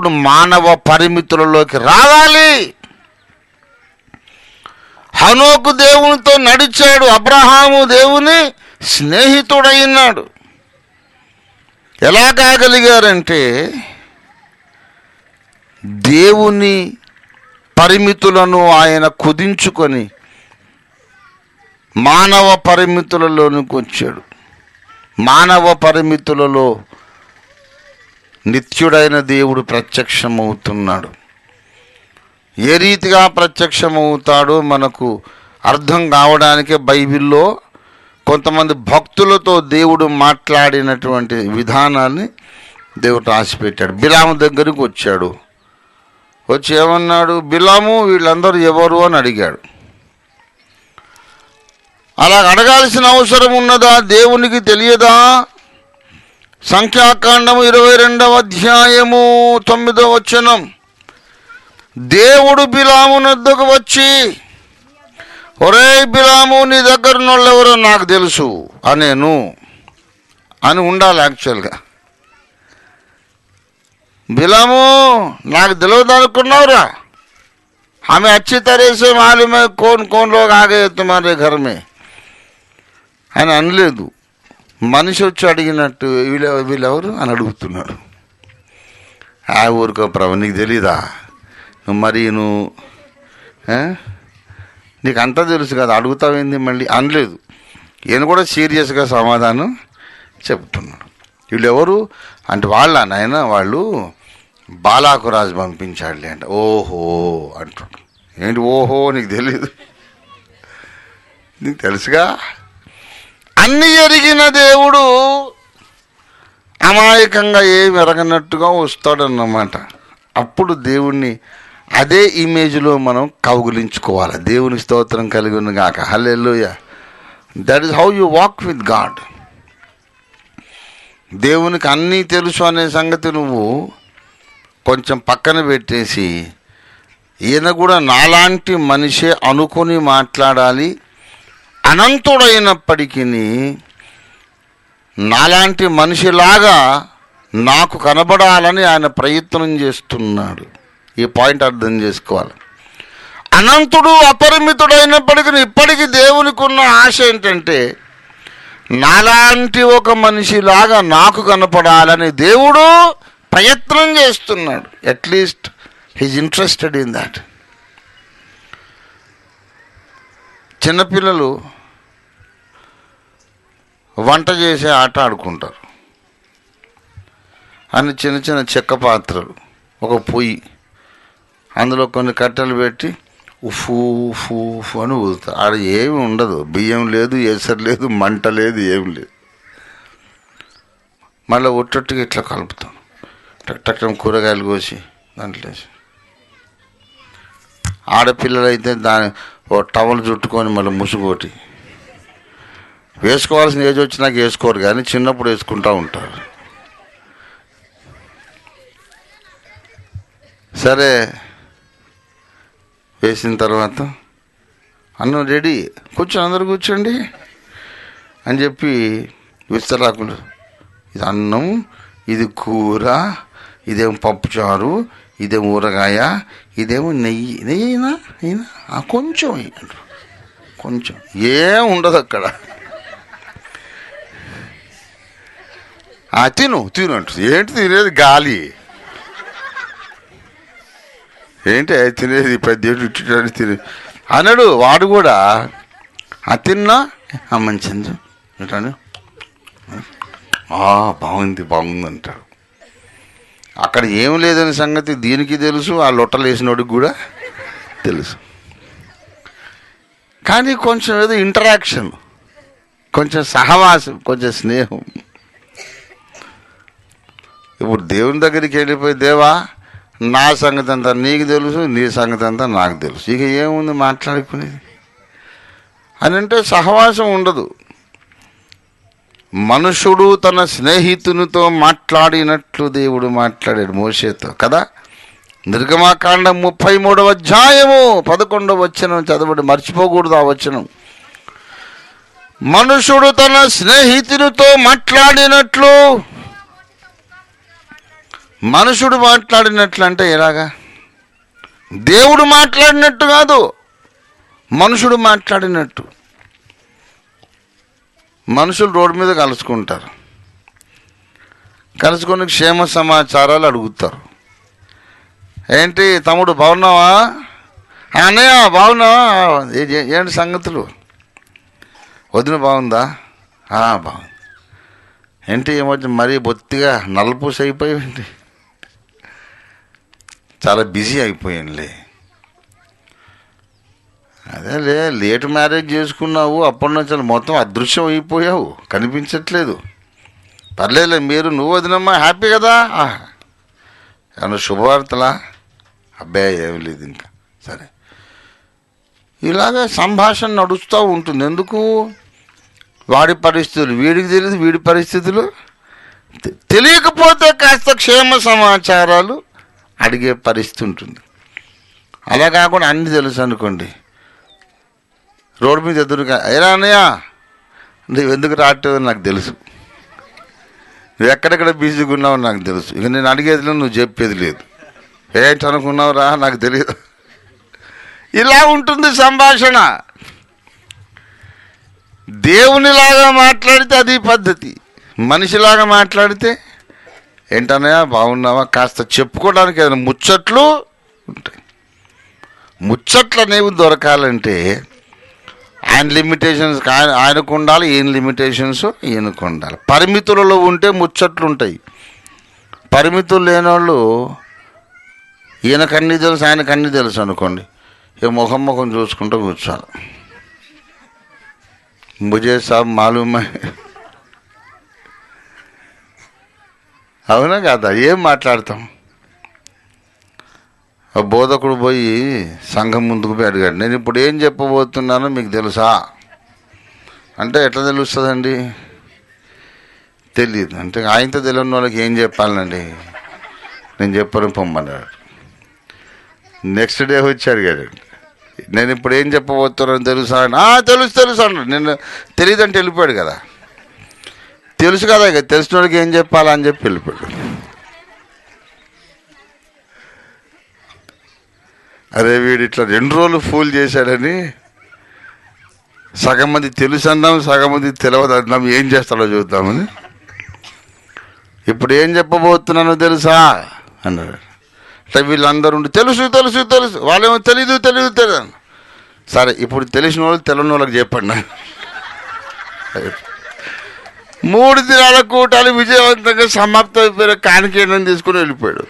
దేవుడు మానవ పరిమితులలోకి రావాలి. హనోకు దేవునితో నడిచాడు అబ్రహాము దేవుని స్నేహితుడైనాడు. ఎలా కాగలిగారంటే దేవుని పరిమితులను ఆయన కుదించుకొని మానవ పరిమితులలోనికి వచ్చాడు. మానవ పరిమితులలో నిత్యుడైన దేవుడు ప్రత్యక్షమవుతున్నాడు. ఏ రీతిగా ప్రత్యక్షమవుతాడో మనకు అర్థం కావడానికే బైబిల్లో కొంతమంది భక్తులతో దేవుడు మాట్లాడినటువంటి విధానాన్ని దేవుడు రాసిపెట్టాడు. బిలాము దగ్గరికి వచ్చాడు. వచ్చి ఏమన్నాడు? బిలాము వీళ్ళందరూ ఎవరు అని అడిగాడు. అలా అడగాల్సిన అవసరం ఉన్నదా? దేవునికి తెలియదా? సంఖ్యాకాండము ఇరవై రెండవ అధ్యాయము తొమ్మిదవ వచనం. దేవుడు బిలాము నద్దకు వచ్చి ఒరే బిలాము నీ దగ్గర నోళ్ళెవరో నాకు తెలుసు అనేను. అని ఉండాలి యాక్చువల్గా. బిలాము నాకు తెలియదు అనుకున్నావురా. ఆమె అచ్చి తరేసే మాలిమే కోన్ కోన్లో ఆగే తుమారే ఘరమే అని అనలేదు. మనిషి వచ్చి అడిగినట్టు వీళ్ళు వీళ్ళెవరు అని అడుగుతున్నారు. ఆ ఊరికో ప్రభు నీకు తెలీదా? నువ్వు మరి నువ్వు నీకు అంతా తెలుసు కదా అడుగుతావేంది మళ్ళీ? అనలేదు. ఈయన కూడా సీరియస్గా సమాధానం చెప్తున్నాను వీళ్ళెవరు అంటే వాళ్ళ నాయన వాళ్ళు బాలాకు రాజు పంపించాడులే అంట. ఓహో అంటాడు ఏంటి ఓహో నీకు తెలీదు? నీకు తెలుసుగా? అన్ని ఎరిగిన దేవుడు అమాయకంగా ఏమి ఎరగనట్టుగా వస్తాడన్నమాట. అప్పుడు దేవుణ్ణి అదే ఇమేజ్లో మనం కౌగులించుకోవాలి. దేవుని స్తోత్రం కలిగి ఉన్న గాక. Hallelujah that is how you walk with God దేవునికి అన్నీ తెలుసు అనే సంగతి నువ్వు కొంచెం పక్కన పెట్టేసి ఈయన కూడా నాలాంటి మనిషే అనుకొని మాట్లాడాలి. అనంతుడైనప్పటికీ నాలాంటి మనిషిలాగా నాకు కనబడాలని ఆయన ప్రయత్నం చేస్తున్నాడు. ఈ పాయింట్ అర్థం చేసుకోవాలి. అనంతుడు అపరిమితుడైనప్పటికీ ఇప్పటికీ దేవునికి ఉన్న ఆశ ఏంటంటే నాలాంటి ఒక మనిషిలాగా నాకు కనపడాలని దేవుడు ప్రయత్నం చేస్తున్నాడు. At least he's interested in that చిన్నపిల్లలు వంట చేసే ఆట ఆడుకుంటారు. అన్ని చిన్న చిన్న చెక్క పాత్రలు ఒక పొయ్యి. అందులో కొన్ని కట్టెలు పెట్టి ఉఫు ఉఫు ఉఫు అని ఊదుతారు. ఆడ ఏమి ఉండదు. బియ్యం లేదు ఎసరు లేదు మంట లేదు ఏమి లేదు. మళ్ళీ ఒట్టొట్టుగా ఇట్లా కలుపుతాం. టక్ టక్ కూరగాయలు కోసి దాంట్లో వేసి. ఆడపిల్లలు అయితే దాని ఓ టవల్ చుట్టుకొని మళ్ళీ ముసుగోటి వేసుకోవాల్సిన ఏజ్ వచ్చినాక వేసుకోరు కానీ చిన్నప్పుడు వేసుకుంటూ ఉంటారు. సరే. వేసిన తర్వాత అన్నం రెడీ. కూర్చొని అందరు కూర్చోండి అని చెప్పి విస్తరాకులు. ఇది అన్నం ఇది కూర ఇదేమో పప్పుచారు ఇదేమో ఊరగాయ ఇదేమో నెయ్యి. నెయ్యి అయినా అయినా కొంచెం అంటారు. కొంచెం. ఏం ఉండదు అక్కడ. ఆ తిను తిను అంటుంది ఏంటి తినేది? గాలి. ఏంటి? తినేది పెద్ద ఇట్టి తినే. అన్నాడు వాడు కూడా. ఆ తిన్నా ఆ మంచిది ఏంటాను ఆ బాగుంది బాగుంది అంటాడు. అక్కడ ఏం లేదని సంగతి దీనికి తెలుసు ఆ లొట్టలు వేసినోడికి కూడా తెలుసు. కానీ కొంచెం ఏదో ఇంటరాక్షన్ కొంచెం సహవాసం కొంచెం స్నేహం. ఇప్పుడు దేవుని దగ్గరికి వెళ్ళిపోయి దేవా నా సంగతి అంతా నీకు తెలుసు నీ సంగతి అంతా నాకు తెలుసు. ఇక ఏముంది మాట్లాడుకునేది? అని అంటే సహవాసం ఉండదు. మనుషుడు తన స్నేహితునితో మాట్లాడినట్లు దేవుడు మాట్లాడాడు మోషేతో కదా? నిర్గమాకాండం ముప్పై మూడవ అధ్యాయము పదకొండవ వచనం చదవడం మర్చిపోకూడదు ఆ వచనం. మనుషుడు తన స్నేహితునితో మాట్లాడినట్లు మనుషుడు మాట్లాడినట్లు అంటే ఎలాగా? దేవుడు మాట్లాడినట్టు కాదు మనుషుడు మాట్లాడినట్టు. మనుషులు రోడ్డు మీద కలుసుకుంటారు. కలుసుకొని క్షేమ సమాచారాలు అడుగుతారు. ఏంటి తమ్ముడు బాగున్నావా? అన్నయ్య బాగున్నావా? ఏ- ఏంటి సంగతులు? వదిన బాగుందా? బాగుంది. ఏంటి ఏమొచ్చి మరీ బొత్తిగా నల్లపూస అయిపోయింది. చాలా బిజీ అయిపోయానులే. అదేలే లేట్ మ్యారేజ్ చేసుకున్నావు అప్పటి నుంచి మొత్తం అదృశ్యం అయిపోయావు కనిపించట్లేదు. పర్లేదులే మీరు నువ్వు వదినమ్మా హ్యాపీ కదా? ఏమన్నా శుభవార్తలా? అబ్బాయి ఏం లేదు ఇంకా. సరే. ఇలాగే సంభాషణ నడుస్తూ ఉంటుంది. ఎందుకు? వాడి పరిస్థితులు. వీడికి తెలియదు వీడి పరిస్థితులు. తెలియకపోతే కాస్త క్షేమ సమాచారాలు అడిగే పరిస్థితి ఉంటుంది. అలా కాకుండా అన్నీ తెలుసు అనుకోండి. రోడ్డు మీద ఎదురుగా అయినా అన్నయ్య నువ్వు ఎందుకు రావట్లేదు నాకు తెలుసు. నువ్వు ఎక్కడెక్కడ బిజీగా ఉన్నావో నాకు తెలుసు. ఇక నేను అడిగేది లేదు, నువ్వు చెప్పేది లేదు. ఏంటి అనుకున్నావురా? నాకు తెలియదు. ఇలా ఉంటుంది సంభాషణ. దేవునిలాగా మాట్లాడితే అది పద్ధతి. మనిషిలాగా మాట్లాడితే ఏంటన్నయ్య బాగున్నావా? కాస్త చెప్పుకోవడానికి ఏదైనా ముచ్చట్లు ఉంటాయి. ముచ్చట్లు అనేవి దొరకాలంటే ఆయన లిమిటేషన్స్ ఆయన ఆయనకు ఉండాలి ఈయన లిమిటేషన్స్ ఈయనకు ఉండాలి. పరిమితులలో ఉంటే ముచ్చట్లు ఉంటాయి పరిమితులు లేనోళ్ళు ఈయనకు అన్నీ తెలుసు ఆయనకు అన్నీ తెలుసు అనుకోండి. ఈ ముఖం ముఖం చూసుకుంటూ కూర్చోాలి ముజే సాబ్ మాలూమే అవునా కదా? ఏం మాట్లాడతాం? ఆ బోధకుడు పోయి సంఘం ముందుకు పోయి అడిగాడు నేను ఇప్పుడు ఏం చెప్పబోతున్నానో మీకు తెలుసా? అంటే ఎట్లా తెలుస్తుందండి? తెలియదు అంటే ఆయనతో తెలియని వాళ్ళకి ఏం చెప్పాలండి నేను చెప్పను పొమ్మన్నాడు. నెక్స్ట్ డే వచ్చి అడిగాడు నేను ఇప్పుడు ఏం చెప్పబోతున్నాను తెలుసా? అని, తెలుసు తెలుసు అన్నాడు. నేను తెలియదంటే వెళ్ళిపోయాడు కదా. తెలుసు కదా ఇక తెలిసిన వాళ్ళకి ఏం చెప్పాలని చెప్పి వెళ్ళిపోయాడు. అరే వీడు ఇట్లా రెండు రోజులు ఫూల్ చేశాడని సగం మంది తెలుసు అన్నాం సగం మంది తెలియదు అన్నాం ఏం చేస్తాడో చూద్దామని. ఇప్పుడు ఏం చెప్పబోతున్నానో తెలుసా? అన్నాడు. అంటే వీళ్ళందరూ ఉండి తెలుసు తెలుసు తెలుసు వాళ్ళేమో తెలీదు తెలీదు తెలియదు సరే ఇప్పుడు తెలిసిన వాళ్ళు తెలియని వాళ్ళకి చెప్పండి. మూడు దినాల కూటాలు విజయవంతంగా సమాప్తం అయిపోయిన కానికేయడం తీసుకుని వెళ్ళిపోయాడు.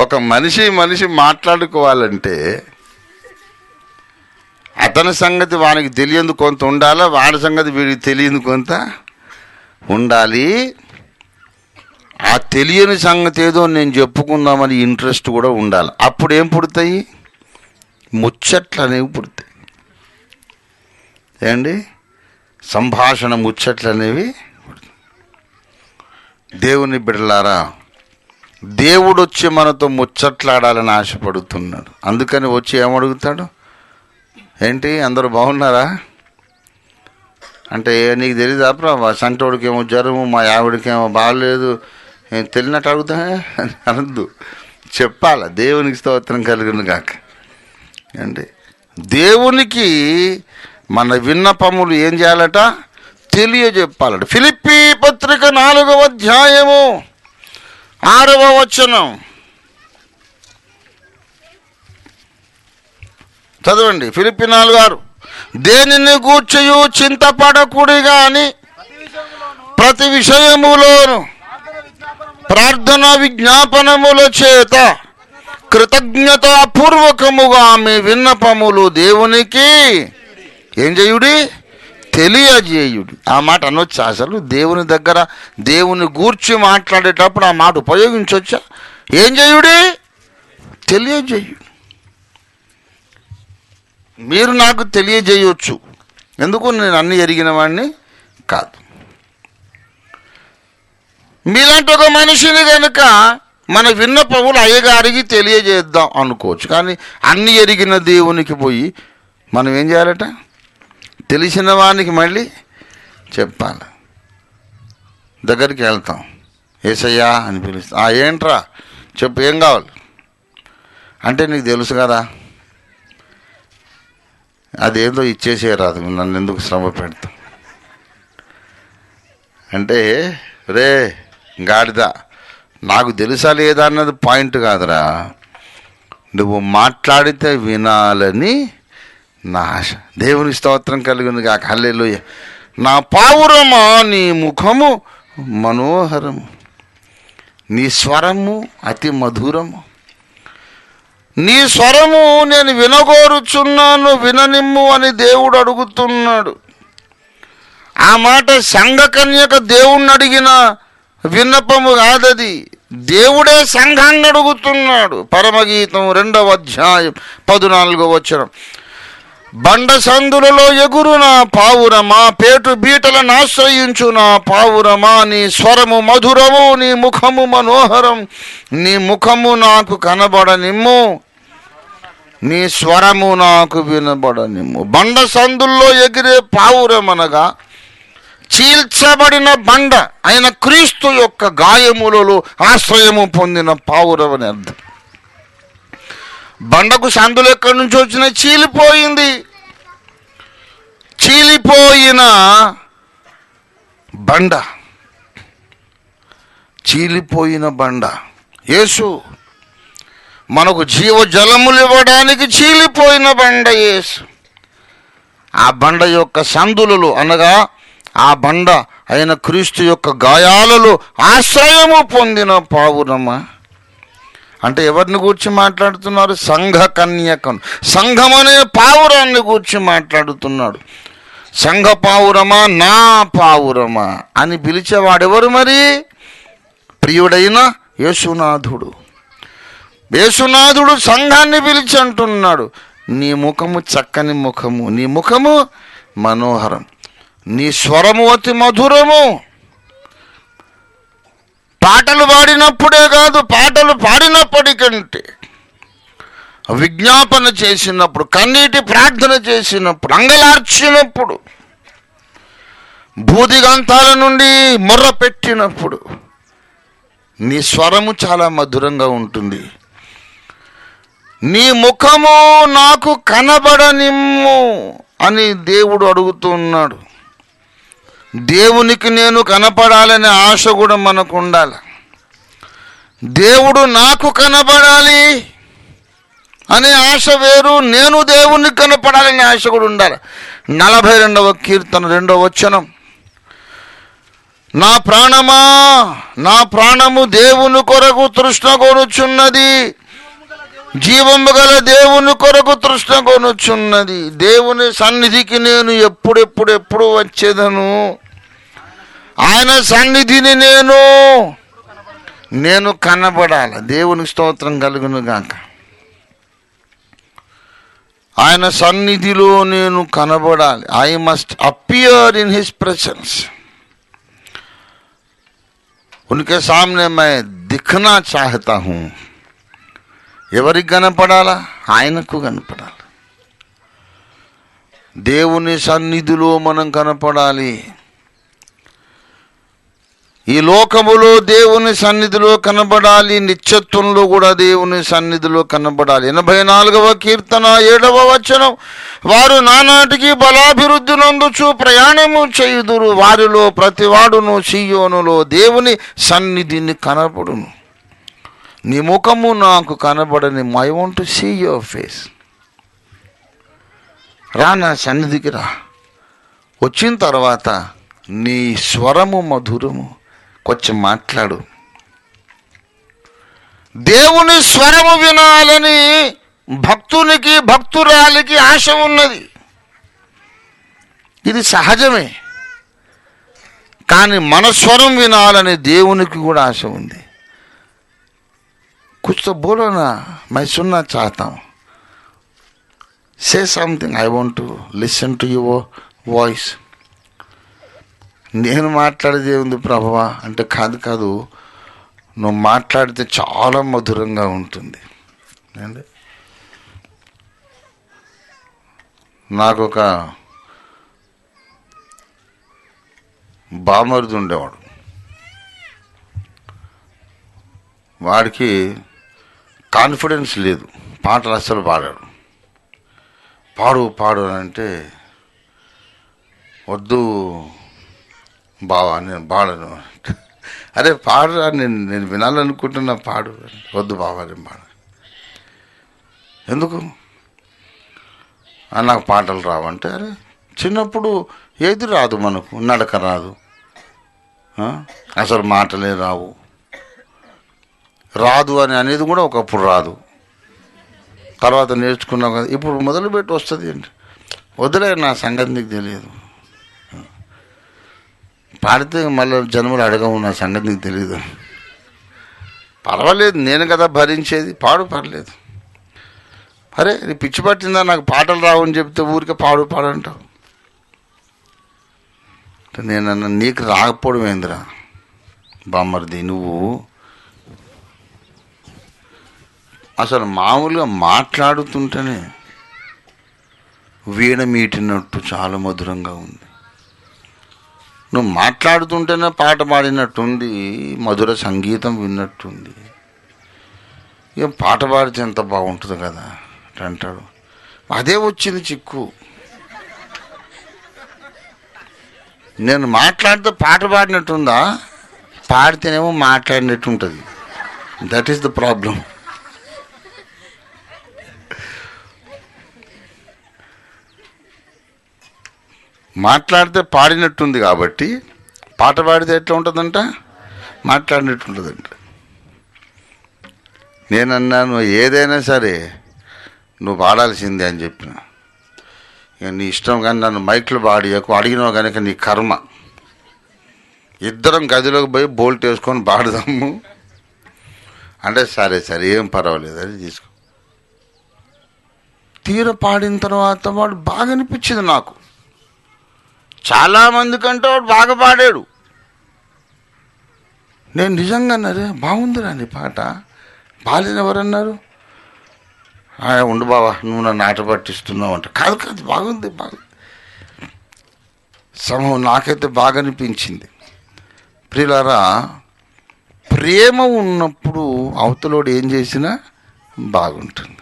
ఒక మనిషి మనిషి మాట్లాడుకోవాలంటే అతని సంగతి వానికి తెలియదు కొంత ఉండాలా? వాడి సంగతి వీడికి తెలియదు కొంత ఉండాలి. ఆ తెలియని సంగతి ఏదో నేను చెప్పుకుందామని ఇంట్రెస్ట్ కూడా ఉండాలి. అప్పుడు ఏం పుడతాయి? ముచ్చట్లు అనేవి పుడతాయి. ఏమండి సంభాషణ ముచ్చట్లు అనేవి దేవుని బిడలారా దేవుడు వచ్చి మనతో ముచ్చట్లాడాలని ఆశపడుతున్నాడు. అందుకని వచ్చి ఏమడుగుతాడు? ఏంటి అందరూ బాగున్నారా? అంటే నీకు తెలియదు అప్పుడు సంటోడికి జ్వరము మా ఆవిడకేమో బాగాలేదు. బాగలేదు తెలియనట్టు అడుగుతా? అనద్దు. చెప్పాల? దేవునికి స్తోత్రం కలిగిన కాక అంటే దేవునికి మన విన్నపములు ఏం చేయాలట? తెలియజెప్పాలట. ఫిలిప్పీ పత్రిక నాలుగవ అధ్యాయము. ఆరవ వచనం. చదవండి. ఫిలిపి నాలుగు ఆరు దేనిని గూర్చయు చింతపడకుడి కానీ ప్రతి విషయములోను ప్రార్థన విజ్ఞాపనముల చేత కృతజ్ఞత పూర్వకముగా మీ విన్నపములు దేవునికి. ఏం చేయుడి? తెలియజేయుడి. ఆ మాట అనొచ్చా? అసలు దేవుని దగ్గర దేవుని గూర్చి మాట్లాడేటప్పుడు ఆ మాట ఉపయోగించవచ్చా ఏం చేయుడి? తెలియజేయుడు. మీరు నాకు తెలియజేయవచ్చు ఎందుకు నేను అన్ని ఎరిగిన వాడిని కాదు. మీలాంటి ఒక మనిషిని కనుక మన విన్నపములు అయ్యగారికి తెలియజేద్దాం అనుకోవచ్చు. కానీ అన్ని ఎరిగిన దేవునికి పోయి మనం ఏం చేయాలట? తెలిసిన వానికి మళ్ళీ చెప్పాలి. దగ్గరికి వెళ్తాం. ఏసయ్యా అని పిలుస్తాం. "ఆ, ఏంట్రా? చెప్పు ఏం కావాలి? అంటే నీకు తెలుసు కదా అదేదో ఇచ్చేసేయరాదు నన్ను ఎందుకు శ్రమ పెడతాం? అంటే రే గాడిద నాకు తెలుసా లేదా? అన్నది పాయింట్ కాదురా. నువ్వు మాట్లాడితే వినాలని నా ఆశ. దేవుని స్తోత్రం కలిగింది కాక హల్లెలుయ. నా పావురమా నీ ముఖము మనోహరము. నీ స్వరము అతి మధురము. నీ స్వరము నేను వినగోరుచున్నాను విననిమ్ము అని దేవుడు అడుగుతున్నాడు. ఆ మాట సంఘకన్యక దేవుణ్ణి అడిగిన విన్నపము కాదది. దేవుడే సంఘాన్ని అడుగుతున్నాడు. పరమగీతం రెండవ అధ్యాయం పద్నాలుగో వచ్చరం బండ సందులలో ఎగురునా పావురమా పేటు బీటలను ఆశ్రయించు నా పావురమా నీ స్వరము మధురము నీ ముఖము మనోహరం నీ ముఖము నాకు కనబడనిమ్ము. నీ స్వరము నాకు వినబడనిమ్ము. బండ సందుల్లో ఎగిరే పావురమనగా చీల్చబడిన బండ అయిన క్రీస్తు యొక్క గాయములలో ఆశ్రయము పొందిన పావురమని అర్థం. బండకు సందులు ఎక్కడి నుంచి వచ్చిన చీలిపోయింది. చీలిపోయిన బండ. చీలిపోయిన బండ. యేసు మనకు జీవ జలములు ఇవ్వడానికి చీలిపోయిన బండ యేసు. ఆ బండ యొక్క సందులలో అనగా ఆ బండ అయిన క్రీస్తు యొక్క గాయాలలో ఆశ్రయము పొందిన పావురమ్మ. అంటే ఎవరిని గూర్చి మాట్లాడుతున్నారు? సంఘ కన్యకను. సంఘం అనే పావురాన్ని గూర్చి మాట్లాడుతున్నాడు. సంఘ పావురమా? నా పావురమా? అని పిలిచేవాడెవరు మరి? ప్రియుడైన యేసునాథుడు. యేసునాథుడు సంఘాన్ని పిలిచి అంటున్నాడు నీ ముఖము చక్కని ముఖము నీ ముఖము మనోహరం నీ స్వరము అతి మధురము. పాటలు పాడినప్పుడే కాదు పాటలు పాడినప్పటికంటే విజ్ఞాపన చేసినప్పుడు కన్నీటి ప్రార్థన చేసినప్పుడు అంగలార్చినప్పుడు భూదిగంతాల నుండి మొర్ర పెట్టినప్పుడు నీ స్వరము చాలా మధురంగా ఉంటుంది. నీ ముఖము నాకు కనబడనిమ్ము అని దేవుడు అడుగుతున్నాడు దేవునికి నేను కనపడాలనే ఆశ కూడా మనకు ఉండాలి. దేవుడు నాకు కనపడాలి అనే ఆశ వేరు నేను దేవుణ్ణి కనపడాలనే ఆశ కూడా ఉండాలి. నలభై రెండవ కీర్తన రెండవ వచనం. నా ప్రాణమా నా ప్రాణము దేవుని కొరకు తృష్ణ కొనుచున్నది. జీవము గల దేవుని కొరకు తృష్ణ కొనుచున్నది. దేవుని సన్నిధికి నేను ఎప్పుడెప్పుడు ఎప్పుడు వచ్చేదను? ఆయన సన్నిధిని నేను నేను కనబడాలి. దేవుని స్తోత్రం కలుగును గాక. ఆయన సన్నిధిలో నేను కనబడాలి. I must appear in his presence ఉనికే సామ్నే మై దిఖనా చాహతా హూ. ఎవరికి కనపడాలా? ఆయనకు కనపడాలి. దేవుని సన్నిధిలో మనం కనపడాలి. ఈ లోకములో దేవుని సన్నిధిలో కనబడాలి నిత్యత్వంలో కూడా దేవుని సన్నిధిలో కనబడాలి. ఎనభై నాలుగవ కీర్తన ఏడవ వచనం. వారు నానాటికి బలాభివృద్ధి నందుచు ప్రయాణము చేయుదురు. వారిలో ప్రతివాడును సీయోనులో దేవుని సన్నిధిని కనబడును. నీ ముఖము నాకు కనబడని I want to see your face రా నా సన్నిధికి రా. వచ్చిన తర్వాత నీ స్వరము మధురము. వచ్చి మాట్లాడు. దేవుని స్వరము వినాలని భక్తునికి భక్తురాలికి ఆశ ఉన్నది. ఇది సహజమే. కానీ మన స్వరం వినాలని దేవునికి కూడా ఆశ ఉంది. కుచ్ బోలోనా మై సున్నా చాతాం. Say something I want to listen to your voice నేను మాట్లాడేది ఏముంది ప్రభావా? అంటే కాదు కాదు నువ్వు మాట్లాడితే చాలా మధురంగా ఉంటుంది. అండి నాకు ఒక బామరుది ఉండేవాడు. వాడికి కాన్ఫిడెన్స్ లేదు. పాటలు అస్సలు పాడాడు. పాడు పాడు అని అంటే వద్దు బావా నేను పాడను అరే పాడురా నేను నేను వినాలనుకుంటున్నా పాడు. వద్దు బావా నేను పాడు ఎందుకు? నాకు పాటలు రావంటే అరే చిన్నప్పుడు ఏది రాదు మనకు నడక రాదు. అసలు మాటలే రావు. రాదు అని అనేది కూడా ఒకప్పుడు రాదు. తర్వాత నేర్చుకున్నాం కదా ఇప్పుడు మొదలుపెట్టి వస్తుంది ఏంటి? వదిలే నా సంగతి నీకు తెలియదు. పాడితే మళ్ళీ జన్మలు అడగము నా సంగతి నీకు తెలియదు పర్వాలేదు నేను కదా భరించేది పాడు పర్లేదు. అరే నీ పిచ్చి పట్టిందా? నాకు పాటలు రావు అని చెప్తే ఊరికే పాడు పాడంటావు. నేనన్నా నీకు రాకపోవడం ఏందిరా? బామ్మర్ది నువ్వు అసలు మామూలుగా మాట్లాడుతుంటేనే వీణ మీటినట్టు చాలా మధురంగా ఉంది. నువ్వు మాట్లాడుతుంటేనే పాట పాడినట్టుంది మధుర సంగీతం విన్నట్టుంది. ఏం పాట పాడితే ఎంత బాగుంటుంది కదా అంటాడు. అదే వచ్చింది చిక్కు. నేను మాట్లాడితే పాట పాడినట్టుందా? పాడితేనేమో మాట్లాడినట్టు ఉంటుంది దట్ ఈస్ ద ప్రాబ్లం మాట్లాడితే పాడినట్టుంది కాబట్టి పాట పాడితే ఎట్లా ఉంటుందంట? మాట్లాడినట్టు ఉంటుందంట నేను అన్నాను ఏదైనా సరే నువ్వు పాడాల్సిందే అని చెప్పిన. ఇక నీ ఇష్టం కానీ నన్ను మైక్లో పాడియకు అడిగినావు కనుక నీ కర్మ. ఇద్దరం గదిలోకి పోయి బోల్ట్ వేసుకొని పాడదాము. అంటే సరే సరే ఏం పర్వాలేదు అని తీసుకో. తీర పాడిన తర్వాత వాడు బాగా అనిపించింది నాకు. చాలా మంది కంటే వాడు బాగా పాడాడు. నేను నిజంగా అన్నారే బాగుందిరా నీ పాట. బాలేని ఎవరన్నారు? ఉండు బావా నువ్వు నన్ను ఆట పట్టిస్తున్నావు అంట. కాదు కాదు బాగుంది బాగుంది. సమూహం నాకైతే బాగా అనిపించింది. ప్రియులారా ప్రేమ ఉన్నప్పుడు అవతలోడు ఏం చేసినా బాగుంటుంది.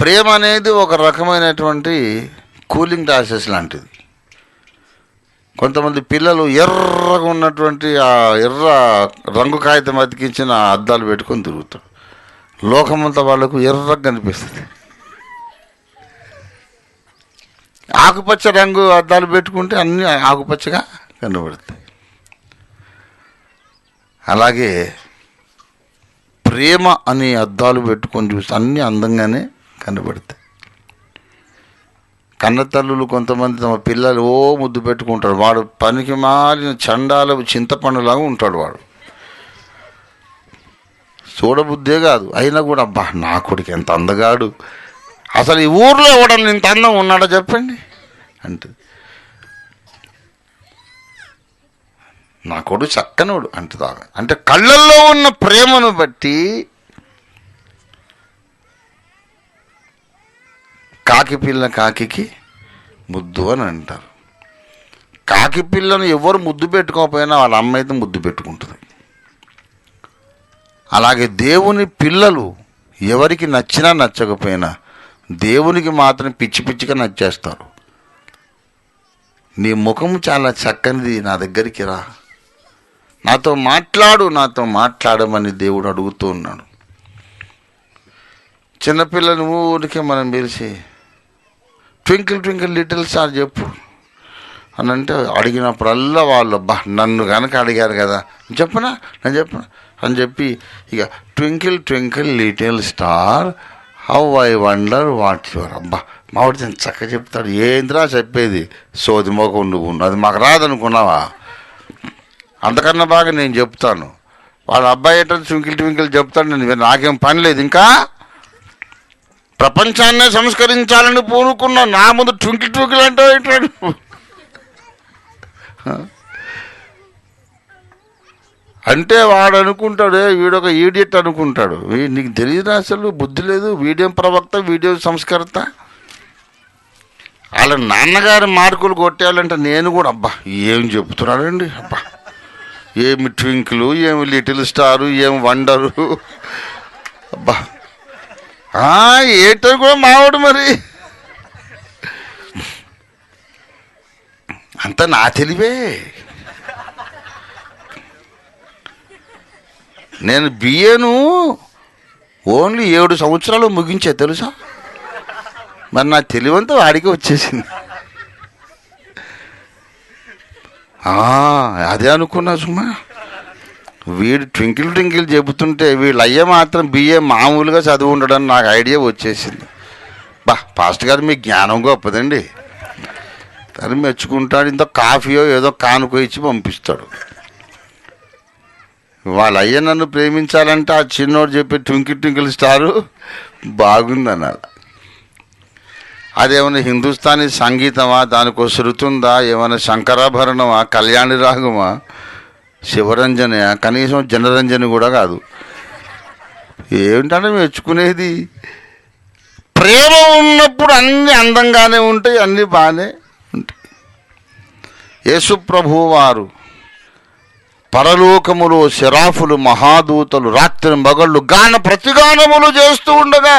ప్రేమ అనేది ఒక రకమైనటువంటి కూలింగ్ గ్లాసెస్ లాంటిది. కొంతమంది పిల్లలు ఎర్రగా ఉన్నటువంటి ఆ ఎర్ర రంగు కాగితం అతికించిన అద్దాలు పెట్టుకొని తిరుగుతారు. లోకమంతా వాళ్ళకు ఎర్రగా కనిపిస్తుంది. ఆకుపచ్చ రంగు అద్దాలు పెట్టుకుంటే అన్నీ ఆకుపచ్చగా కనబడతాయి. అలాగే ప్రేమ అనే అద్దాలు పెట్టుకొని చూస్తే అన్నీ అందంగానే కనబడతాయి. కన్న తల్లులు కొంతమంది తమ పిల్లలు ఓ ముద్దు పెట్టుకుంటాడు వాడు పనికి మారిన చండాల చింతపండులాగా ఉంటాడు వాడు. చూడబుద్దే కాదు. అయినా కూడా అబ్బా నా కొడుకు ఎంత అందగాడు. అసలు ఈ ఊర్లో ఎవడని ఇంత అందం ఉన్నాడో చెప్పండి? అంటే. నా కొడుకు చక్కనోడు అంటే అంటే కళ్ళల్లో ఉన్న ప్రేమను బట్టి కాకి పిల్ల కాకికి ముద్దు అని అంటారు. కాకి పిల్లను ఎవరు ముద్దు పెట్టుకోకపోయినా వాళ్ళ అమ్మ అయితే ముద్దు పెట్టుకుంటుంది. అలాగే దేవుని పిల్లలు ఎవరికి నచ్చినా నచ్చకపోయినా దేవునికి మాత్రం పిచ్చి పిచ్చిగా నచ్చేస్తారు. నీ ముఖం చాలా చక్కనిది నా దగ్గరికి రా. నాతో మాట్లాడు నాతో మాట్లాడమని దేవుడు అడుగుతూ ఉన్నాడు. చిన్నపిల్లని ఊరికే మనం పిలిచి ట్వింకిల్ ట్వింకిల్ లిటిల్ స్టార్ చెప్పు. అని అంటే అడిగినప్పుడల్లా వాళ్ళు బా నన్ను కనుక అడిగారు కదా చెప్పనా? నేను చెప్పిన? అని చెప్పి ఇక twinkle twinkle little star how I wonder what your అబ్బా మావిడి చక్కగా చెప్తాడు. ఏంద్రా చెప్పేది? సోది మోకం నువ్వు అది మాకు రాదనుకున్నావా? అంతకన్నా బాగా నేను చెప్తాను. వాళ్ళ అబ్బాయి ఏంటో ట్వింకిల్ ట్వింకిల్ చెప్తాడు? నేను నాకేం పని లేదు ఇంకా? ప్రపంచాన్నే సంస్కరించాలని పూనుకున్న నా ముందు ట్వింకి ట్వింకిల్ అంటే ఏంటాడు అంటే వాడు అనుకుంటాడు వీడు వీడొక ఈడియట్ అనుకుంటాడు. నీకు తెలియదు అసలు? బుద్ధి లేదు. వీడియం ప్రవక్త వీడియో సంస్కర్త? వాళ్ళ నాన్నగారి మార్కులు కొట్టేయాలంటే నేను కూడా అబ్బా ఏం చెప్తున్నాడండి? అబ్బా ఏమి ట్వింకులు ఏమి లిటిల్ స్టారు ఏమి వండరు? అబ్బా ఏటో కూడా మావాడు మరి. అంత నా తెలివే. నేను బిఏను ఓన్లీ ఏడు సంవత్సరాలు ముగించే తెలుసా? మరి నా తెలివంతా వాడికి వచ్చేసింది. అదే అనుకున్నా సుమా. వీడు ట్వింకిల్ ట్వింకిల్ చెబుతుంటే వీళ్ళు అయ్యే మాత్రం బిఏ మామూలుగా చదువు ఉండడం నాకు ఐడియా వచ్చేసింది. బా పాస్ట్ గారు మీ జ్ఞానం గొప్పదండి. తను మెచ్చుకుంటాడు ఇంత కాఫీయో ఏదో కానుకో ఇచ్చి పంపిస్తాడు. వాళ్ళ అయ్య నన్ను ప్రేమించాలంటే ఆ చిన్నోడు చెప్పే ట్వింకిల్ ట్వింకిల్ స్టారు బాగుందన్నారు. అదేమైనా హిందుస్థానీ సంగీతమా? దానికో శృతుందా? ఏమైనా శంకరాభరణమా? కళ్యాణి రాగమా? శివరంజన కనీసం జనరంజని కూడా కాదు. ఏమిటంటే మెచ్చుకునేది ప్రేమ ఉన్నప్పుడు అన్ని అందంగానే ఉంటాయి అన్నీ బాగానే ఉంటాయి. యేసుప్రభు వారు పరలోకములో శరాఫులు మహాదూతలు రాత్రి మగళ్ళు గాన ప్రతిగానములు చేస్తూ ఉండగా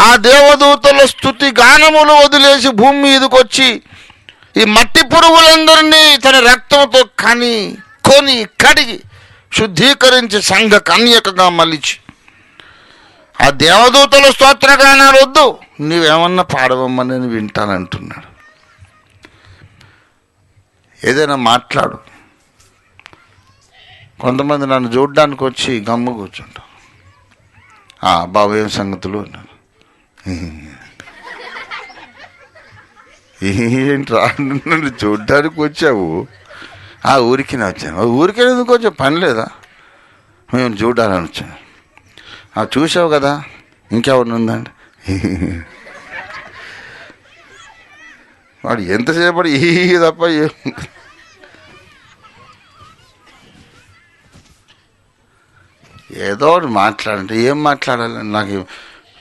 ఆ దేవదూతల స్థుతి గానములు వదిలేసి భూమి మీదకి వచ్చి ఈ మట్టి పురుగులందరినీ తన రక్తంతో కానీ కొని కడిగి శుద్ధీకరించి సంఘ కన్యకగా మలిచి. ఆ దేవదూతల స్తోత్రగానాలు వద్దు నీవేమన్నా పాడవమ్మా నేను వింటానంటున్నాడు. ఏదైనా మాట్లాడు. కొంతమంది నన్ను చూడడానికి వచ్చి గమ్ము కూర్చుంటాం "ఆ, బాబు ఏం సంగతులు అన్నాను ఏంట్రా నన్ను చూడ్డానికి వచ్చావు? ఆ ఊరికి వచ్చాను. "ఆ, ఊరికి పని లేదా? మేము చూడాలని వచ్చాను. "ఆ, చూసావు కదా ఇంకెవరిని ఉందండి? వాడు ఎంతసేపటి ఈ తప్ప ఏదో ఒకటి మాట్లాడంటే ఏం మాట్లాడాలి? నాకు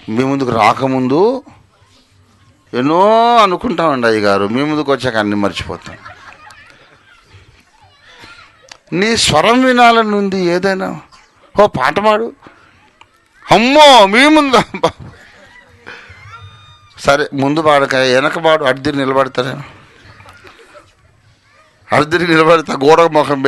మీ ముందుకు రాకముందు ఎన్నో అనుకుంటామండి అయ్య గారు మీ ముందుకు వచ్చాక అన్ని మర్చిపోతాం. నీ స్వరం వినాలని ఉంది ఏదైనా? ఓ పాట పాడు. అమ్మో మీ ముందు సరే ముందు పాడక వెనక పాడు అడ్దిరి నిలబడతారేమో. అడ్దిరి నిలబడతా గోడ ముఖం